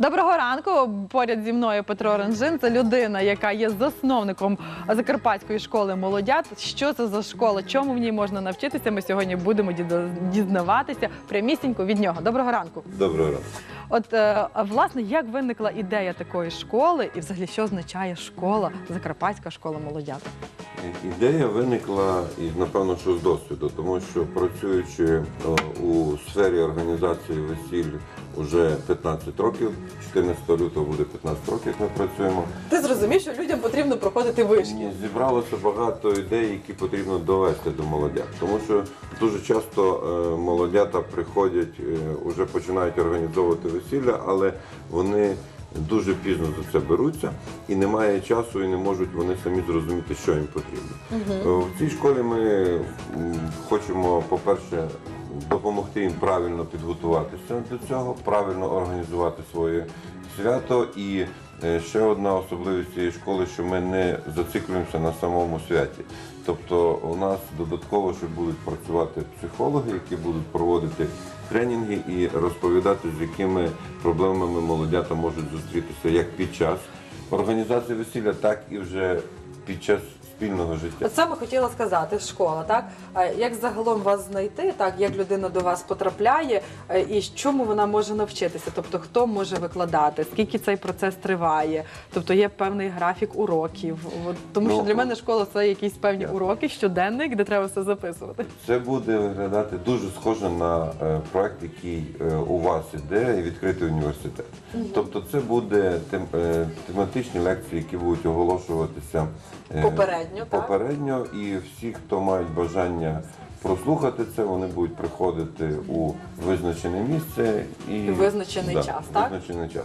Доброго ранку. Поряд зі мною Петро Ранжин. Це людина, яка є засновником Закарпатської школи молодят. Що це за школа? Чому в ній можна навчитися? Ми сьогодні будемо дізна- дізнаватися прямісінько від нього. Доброго ранку. Доброго ранку. От е, власне, як виникла ідея такої школи, і взагалі що означає школа, Закарпатська школа молодят? Ідея виникла і напевно, що з досвіду, тому що працюючи у сфері організації весіль уже 15 років, 14 лютого буде 15 років, як ми працюємо. Ти зрозумів, що людям потрібно проходити Ні, Зібралося багато ідей, які потрібно довести до молодят. Тому що дуже часто е, молодята приходять, е, вже починають організовувати весілля, але вони дуже пізно за це беруться і немає часу, і не можуть вони самі зрозуміти, що їм потрібно. Е, В цій школі ми хочемо, по-перше, допомогти їм правильно підготуватися до цього, правильно організувати своє свято. І е, ще одна особливість цієї школи, що ми не зациклюємося на самому святі. Тобто у нас додатково ще будуть працювати психологи, які будуть проводити тренінги і розповідати, з якими проблемами молодята можуть зустрітися як під час організації весілля, так і вже під час спільного життя. От саме хотіла сказати, школа, так? А Як загалом вас знайти, так? Як людина до вас потрапляє е, і чому вона може навчитися? Тобто хто може викладати, скільки цей процес триває? Тобто є певний графік уроків. От, тому Ну, що для мене школа це якісь певні так. уроки, щоденник, де треба все записувати. Це буде виглядати дуже схоже на е, проект, який е, у вас іде, і відкритий університет. Тобто, це буде тем, е, тематичні лекції, які будуть оголошуватися е, Попередньо, так? попередньо, і всі, хто мають бажання прослухати це, вони будуть приходити у визначене місце і визначений час, так? Визначений час.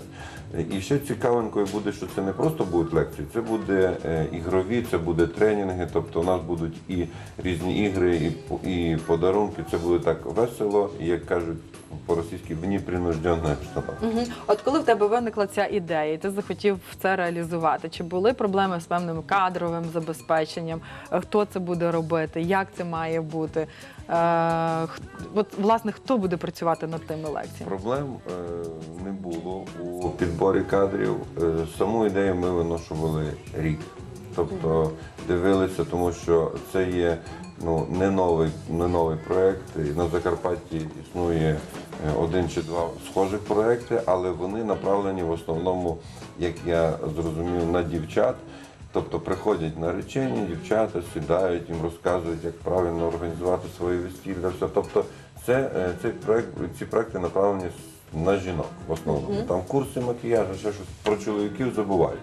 І ще цікавинкою буде, що це не просто будуть лекції, це буде е, ігрові, це буде тренінги. Тобто у нас будуть і різні ігри, і, по- і подарунки. Це буде так весело, і як кажуть по-російськи, в непринужденна штаба. Мгм. От коли в тебе виникла ця ідея, і ти захотів це реалізувати, чи були проблеми з певним кадровим забезпеченням? Е, Хто це буде робити? Як це має бути? Е, От власне хто буде працювати над тими лекціями? Проблем е, не було у підборі кадрів. Е, саму ідею ми виношували рік. Тобто дивилися, тому що це є ну, не новий, не новий проєкт. На Закарпатті існує один чи два схожих проєкти, але вони направлені в основному, як я зрозумів, на дівчат. Тобто приходять наречені, дівчата сідають, їм розказують, як правильно організувати своє весілля. Все. Тобто це, е, цей проект, ці проекти направлені на жінок в основному. Там курси макіяжу, ще щось про чоловіків забувають.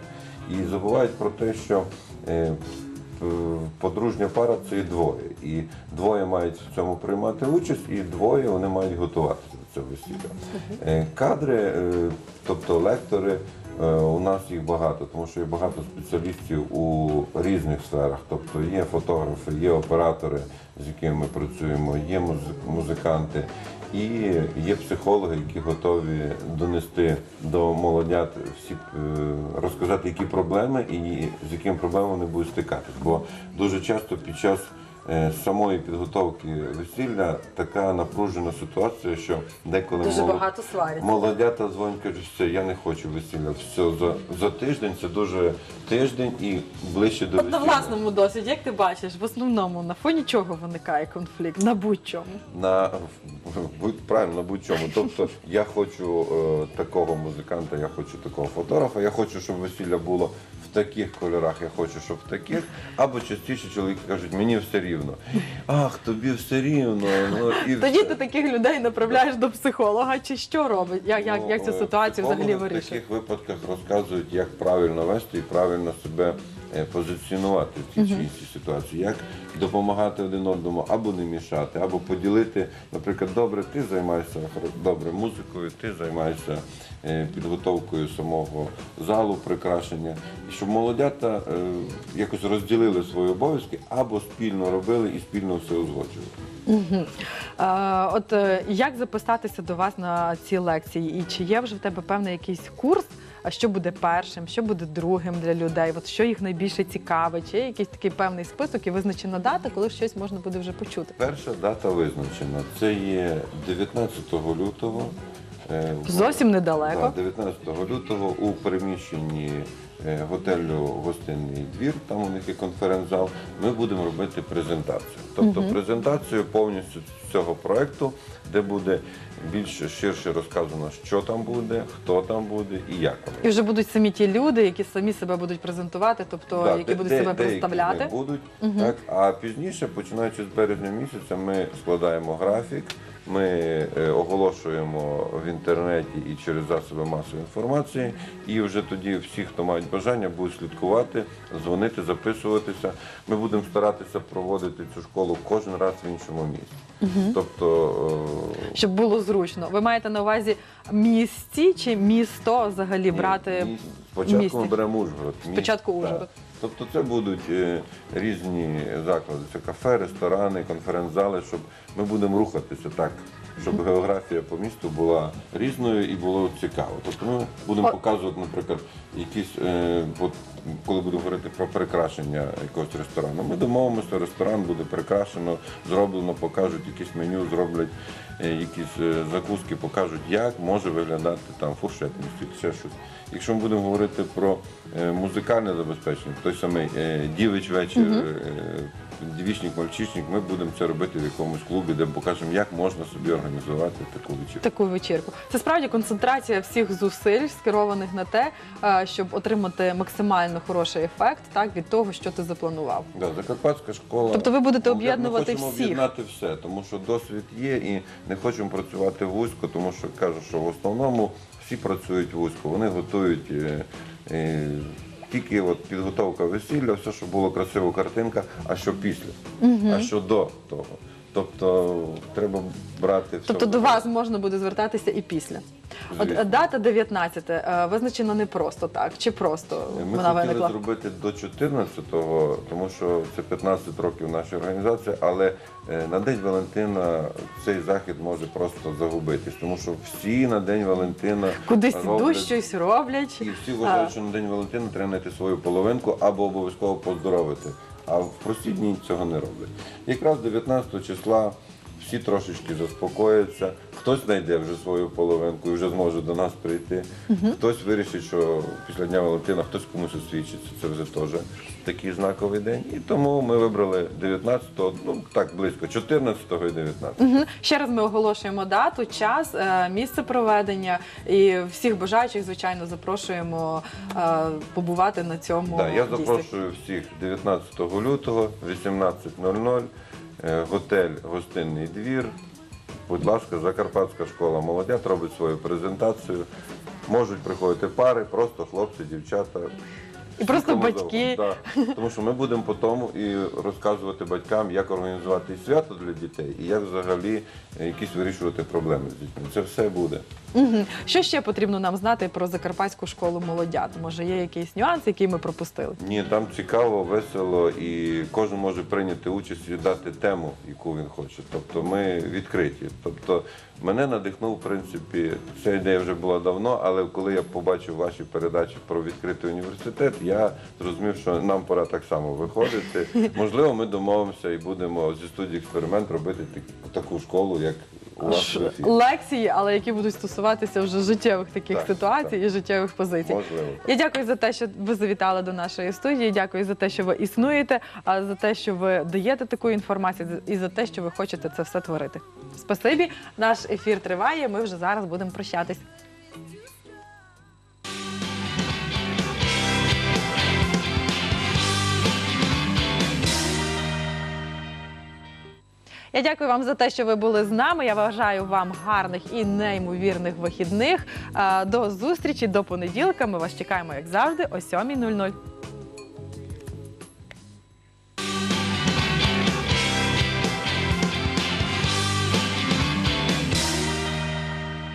І забувають про те, що е, подружня пара це і двоє. І двоє мають в цьому приймати участь, і двоє вони мають готуватися до цього весілля. Е, Кадри, е, тобто лектори. Е, У нас їх багато, тому що є багато спеціалістів у різних сферах. Тобто є фотографи, є оператори, з якими ми працюємо, є музиканти, і є психологи, які готові донести до молодят всі е, розказати, які проблеми і з якими проблемами вони будуть стикатися. Бо дуже часто під час самої підготовки весілля така напружена ситуація, що деколи Дуже молод- багато сварять. Молодята дзвонять, кажуть, все, я не хочу весілля. Все, за, за тиждень це дуже тиждень і ближче до От на власному досвіді, як ти бачиш, в основному на фоні чого виникає конфлікт? На будь-чому. На будь правильно на будь-чому. Тобто я хочу е, такого музиканта, я хочу такого фотографа, я хочу, щоб весілля було таких кольорах, я хочу, щоб в таких. Або частіше чоловіки кажуть, мені все рівно. Ах, тобі все рівно. Ну, і Тоді все. ти таких людей направляєш до психолога, чи що робить? Як, як, як цю Ну, ситуацію взагалі психологи В таких випадках розказують, як правильно вести і правильно себе позиціонувати в цій чи іншій ситуації, як допомагати один одному, або не мішати, або поділити, наприклад, добре, ти займаєшся добре музикою, ти займаєшся е, підготовкою самого залу, прикрашення, і щоб молодята е, якось розділили свої обов'язки або спільно робили і спільно все узгоджували. Е, от е, як записатися до вас на ці лекції? І чи є вже в тебе певний якийсь курс? А що буде першим, що буде другим для людей? От що їх найбільше цікавить? Чи є якийсь такий певний список і визначена дата, коли щось можна буде вже почути? Перша дата визначена. Це є 19 лютого е, Зовсім недалеко. Да, 19 лютого у приміщенні готелю Гостинний двір, там у них є конференц-зал, ми будемо робити презентацію. Тобто презентацію повністю цього проекту, де буде більш ширше розказано, що там буде, хто там буде і як воно. І вже будуть самі ті люди, які самі себе будуть презентувати, тобто Да, які де- будуть де- себе деякі представляти. них будуть, так, а пізніше, починаючи з березня місяця, ми складаємо графік, ми е, оголошуємо в інтернеті і через засоби масової інформації, і вже тоді всі, хто мають бажання, будуть слідкувати, дзвонити, записуватися. Ми будемо старатися проводити цю школу кожен раз в іншому місці. Тобто е, Щоб було зручно. Ви маєте на увазі місті чи місто взагалі брати Ні, Спочатку ми беремо Ужгород. місто, Спочатку так. Тобто це будуть е, різні заклади, це кафе, ресторани, конференц-зали, щоб ми будемо рухатися так, щоб географія по місту була різною і було цікаво. Тобто ми будемо показувати, наприклад, якісь, е, коли будемо говорити про прикрашення якогось ресторану. Ми домовимося, ресторан буде прикрашено, зроблено, покажуть якісь меню, зроблять е, якісь закуски, покажуть, як може виглядати там фуршетний стіл, ще щось. Якщо ми будемо говорити про музикальне забезпечення, той самий е, дівич вечір, е, дівічник, мальчичник, ми будемо це робити в якомусь клубі, де покажемо, як можна собі організувати таку вечірку. таку вечірку. Це справді концентрація всіх зусиль, скерованих на те, е, щоб отримати максимально хороший ефект так від того, що ти запланував. Да, Закарпатська школа. Тобто ви будете Ну, об'єднувати Ми хочемо всіх? об'єднати все, тому що досвід є і не хочемо працювати вузько, тому що кажу, що в основному всі працюють вузько. Вони готують е, е, тільки от підготовка весілля, все, що було красива картинка, а що після, а що до того. Тобто треба брати все. Тобто до вас можна буде звертатися і після. От Звісно. е, дата 19 е, визначена не просто так, чи просто Ми вона хотіли виникла? зробити до 14-го, тому що це 15 років нашої організації, але е, на День Валентина цей захід може просто загубитись, тому що всі на День Валентина Кудись роблять- ідуть, щось роблять. І всі вважають, що на День Валентина треба знайти свою половинку або обов'язково поздоровити. А в прості дні цього не роблять. Якраз 19 числа всі трошечки заспокояться, хтось знайде вже свою половинку і вже зможе до нас прийти. Хтось вирішить, що після Дня Валентина хтось комусь освічиться. Це вже теж такий знаковий день. І тому ми вибрали 19-го, ну так близько, 14-го і 19-го. Мгм. Ще раз ми оголошуємо дату, час, е, місце проведення і всіх бажаючих, звичайно, запрошуємо е, побувати на цьому. Да, я дійстві. запрошую всіх 19 лютого, 18.00, е, готель Гостинний двір. Будь ласка, Закарпатська школа молодят робить свою презентацію. Можуть приходити пари, просто хлопці, дівчата. І просто батьки. да. Тому що ми будемо по тому і розказувати батькам, як організувати і свято для дітей, і як взагалі е, якісь вирішувати проблеми з дітьми. Це все буде. Мгм. Що ще потрібно нам знати про Закарпатську школу молодят? Може, є якийсь нюанс, який ми пропустили? Ні, там цікаво, весело, і кожен може прийняти участь і дати тему, яку він хоче. Тобто ми відкриті. Тобто мене надихнув, в принципі, ця ідея вже була давно, але коли я побачив ваші передачі про відкритий університет, я зрозумів, що нам пора так само виходити. Можливо, ми домовимося і будемо зі студії експеримент робити так- таку школу, як у вас в ефірі. Лекції, але які будуть стосуватися вже життєвих таких Так, ситуацій і життєвих позицій. Можливо. Я дякую за те, що ви завітали до нашої студії. Дякую за те, що ви існуєте, а за те, що ви даєте таку інформацію, і за те, що ви хочете це все творити. Спасибі. Наш ефір триває. Ми вже зараз будемо прощатись. Я дякую вам за те, що ви були з нами. Я бажаю вам гарних і неймовірних вихідних. Е, До зустрічі до понеділка. Ми вас чекаємо, як завжди, о 7.00.